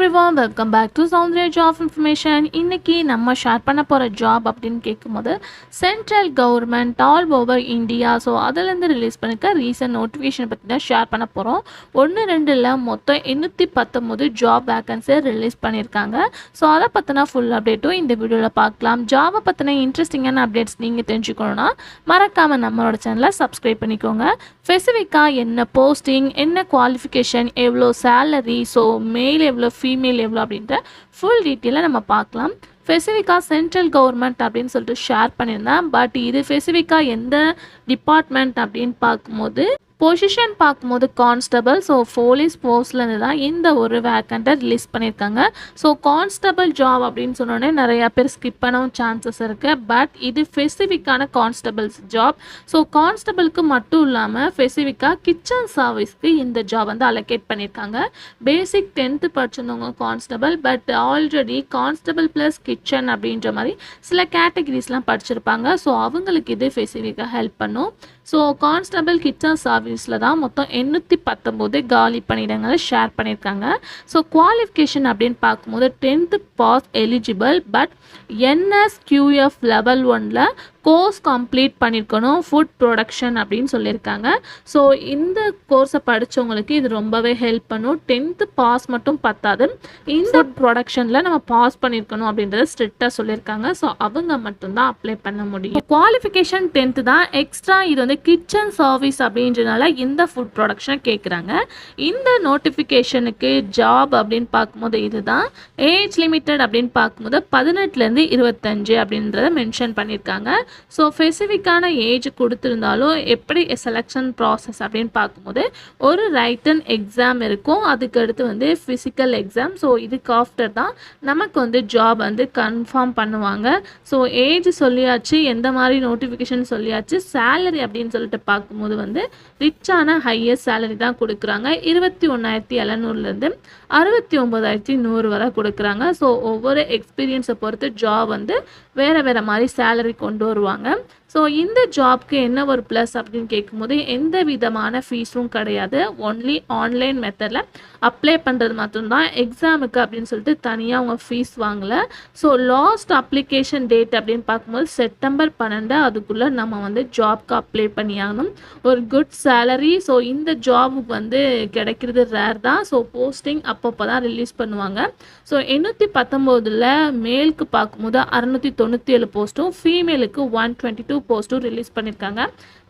Everyone welcome back to Soundarya job information இன்னைக்கு நம்ம share பண்ண போகிற ஜாப் அப்படின்னு கேட்கும்போது central government all over India so அதுலேருந்து ரிலீஸ் பண்ணிக்க ரீசன்ட் நோட்டிஃபிகேஷன் பற்றி தான் ஷேர் பண்ண போகிறோம் ஒன்று ரெண்டில் மொத்தம் எண்ணூற்றி பத்தொம்போது ஜாப் வேக்கன்சியை ரிலீஸ் பண்ணியிருக்காங்க. ஸோ அதை பற்றின ஃபுல் அப்டேட்டும் இந்த வீடியோவில் பார்க்கலாம். ஜாபை பற்றின இன்ட்ரெஸ்டிங்கான அப்டேட்ஸ் நீங்கள் தெரிஞ்சுக்கணுன்னா மறக்காமல் நம்மளோட சேனலை சப்ஸ்கிரைப் பண்ணிக்கோங்க. ஸ்பெசிஃபிக்காக என்ன போஸ்டிங் என்ன குவாலிஃபிகேஷன் எவ்வளோ சேலரி ஸோ மெயில் எவ்வளோ ஃபீமேல் எவ்வளோ அப்படின்ற ஃபுல் டீட்டெயிலாக நம்ம பார்க்கலாம். ஸ்பெசிஃபிக்காக சென்ட்ரல் கவர்மெண்ட் அப்படின்னு சொல்லிட்டு ஷேர் பண்ணியிருந்தேன். பட் இது ஸ்பெசிஃபிக்காக எந்த டிபார்ட்மெண்ட் அப்படின்னு பார்க்கும்போது பொசிஷன் பார்க்கும்போது கான்ஸ்டபிள் ஸோ போலீஸ் போஸ்ட்லேருந்து தான் இந்த ஒரு வேக்கண்ட்டை ரிலீஸ் பண்ணியிருக்காங்க. ஸோ கான்ஸ்டபிள் ஜாப் அப்படின்னு சொன்னோடனே நிறையா பேர் ஸ்கிப் பண்ணவும் சான்சஸ் இருக்குது பட் இது ஸ்பெசிஃபிக்கான கான்ஸ்டபிள்ஸ் ஜாப் ஸோ கான்ஸ்டபிளுக்கு மட்டும் இல்லாமல் ஸ்பெசிஃபிக்காக கிச்சன் சர்வீஸ்க்கு இந்த ஜாப் வந்து அலோகேட் பண்ணியிருக்காங்க. Basic tenth படிச்சிருந்தவங்க constable but already constable plus kitchen அப்படின்ற மாதிரி சில கேட்டகரிஸ்லாம் படிச்சிருப்பாங்க. ஸோ அவங்களுக்கு இது ஸ்பெசிஃபிக்காக ஹெல்ப் பண்ணும். ஸோ கான்ஸ்டபிள் கிச்சன் சர்வீஸில் தான் மொத்தம் எண்ணூற்றி பத்தொம்போது காலி பணியிடங்களை ஷேர் பண்ணியிருக்காங்க. ஸோ குவாலிஃபிகேஷன் அப்படின்னு பார்க்கும்போது tenth pass eligible but NSQF level ஒனில் கோர்ஸ் கம்ப்ளீட் பண்ணியிருக்கணும் ஃபுட் ப்ரொடக்ஷன் அப்படின்னு சொல்லியிருக்காங்க. ஸோ இந்த கோர்ஸை படித்தவங்களுக்கு இது ரொம்பவே ஹெல்ப் பண்ணும். டென்த்து பாஸ் மட்டும் பத்தாது. இந்த ப்ரொடக்ஷனில் நம்ம பாஸ் பண்ணியிருக்கணும் அப்படின்றத ஸ்ட்ரிக்டாக சொல்லியிருக்காங்க. ஸோ அவங்க மட்டும்தான் அப்ளை பண்ண முடியும். குவாலிஃபிகேஷன் டென்த்து தான். எக்ஸ்ட்ரா இது வந்து கிச்சன் சர்வீஸ் அப்படின்றனால இந்த ஃபுட் ப்ரொடக்ஷனை கேட்குறாங்க இந்த நோட்டிஃபிகேஷனுக்கு ஜாப் அப்படின்னு பார்க்கும்போது இதுதான். ஏஜ் லிமிட்டட் அப்படின்னு பார்க்கும்போது பதினெட்டுலேருந்து இருபத்தஞ்சு அப்படின்றத மென்ஷன் பண்ணியிருக்காங்க. ஸோ ஸ்பெசிஃபிக்கான ஏஜ் கொடுத்துருந்தாலும் எப்படி செலெக்ஷன் ப்ராசஸ் அப்படின்னு பார்க்கும்போது ஒரு ரைட்டன் எக்ஸாம் இருக்கும். அதுக்கு அடுத்து வந்து ஃபிசிக்கல் எக்ஸாம் ஸோ இதுக்கு ஆஃப்டர் தான் நமக்கு வந்து ஜாப் வந்து கன்ஃபார்ம் பண்ணுவாங்க. ஸோ ஏஜ் சொல்லியாச்சு எந்த மாதிரி நோட்டிஃபிகேஷன் சொல்லியாச்சு சேலரி அப்படின்னு சொல்லிட்டு பார்க்கும்போது வந்து ரிச்சான ஹையஸ்ட் சேலரி தான் கொடுக்குறாங்க. இருபத்தி ஒன்றாயிரத்தி எழுநூறுலேருந்து அறுபத்தி ஒம்பதாயிரத்தி நூறு வரை கொடுக்குறாங்க. ஸோ ஒவ்வொரு எக்ஸ்பீரியன்ஸை பொறுத்து ஜாப் வந்து வேறு வேறு மாதிரி சேலரி கொண்டு வருவாங்க. வருவாங்க ஸோ இந்த ஜாப்க்கு என்ன ஒரு ப்ளஸ் அப்படின்னு கேட்கும்போது எந்த விதமான ஃபீஸும் கிடையாது. ஒன்லி ஆன்லைன் மெத்தடில் அப்ளை பண்ணுறது மட்டும்தான். எக்ஸாமுக்கு அப்படின்னு சொல்லிட்டு தனியாக அவங்க ஃபீஸ் வாங்கலை. ஸோ லாஸ்ட் அப்ளிகேஷன் டேட் அப்படின்னு பார்க்கும்போது செப்டம்பர் பன்னெண்டு அதுக்குள்ளே நம்ம வந்து ஜாப்க்கு அப்ளை பண்ணியாகணும். ஒரு குட் சேலரி ஸோ இந்த ஜாபுக்கு வந்து கிடைக்கிறது ரேர் தான். ஸோ போஸ்டிங் அப்பப்போ தான் ரிலீஸ் பண்ணுவாங்க. ஸோ எண்ணூற்றி பத்தொம்போதில் மேலுக்கு பார்க்கும்போது அறநூற்றி தொண்ணூற்றி ஏழு போஸ்ட்டும் ஃபீமேலுக்கு ஒன் டுவெண்ட்டி டூ போஸ்ட்டும் ரிலீஸ் பண்ணியிருக்காங்க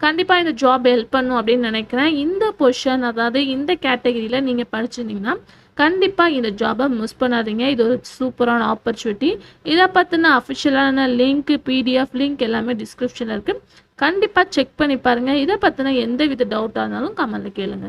கண்டிப்பாக இந்த ஜாப் ஹெல்ப் பண்ணும் அப்படின்னு நினைக்கிறேன். இந்த பொசிஷன் அதாவது இந்த கேட்டகரியில் நீங்கள் படிச்சிருந்தீங்கன்னா கண்டிப்பாக இந்த ஜாபை மிஸ் பண்ணாதீங்க. இது ஒரு சூப்பரான ஆப்பர்ச்சுனிட்டி இதை பற்றின அஃபிஷியலான லிங்க் பிடிஎஃப் லிங்க் எல்லாமே டிஸ்கிரிப்ஷனில் இருக்குது கண்டிப்பாக செக் பண்ணி பாருங்கள் இதை பற்றின எந்த வித டவுட்டாக இருந்தாலும் கமெண்ட்டில் கேளுங்கள்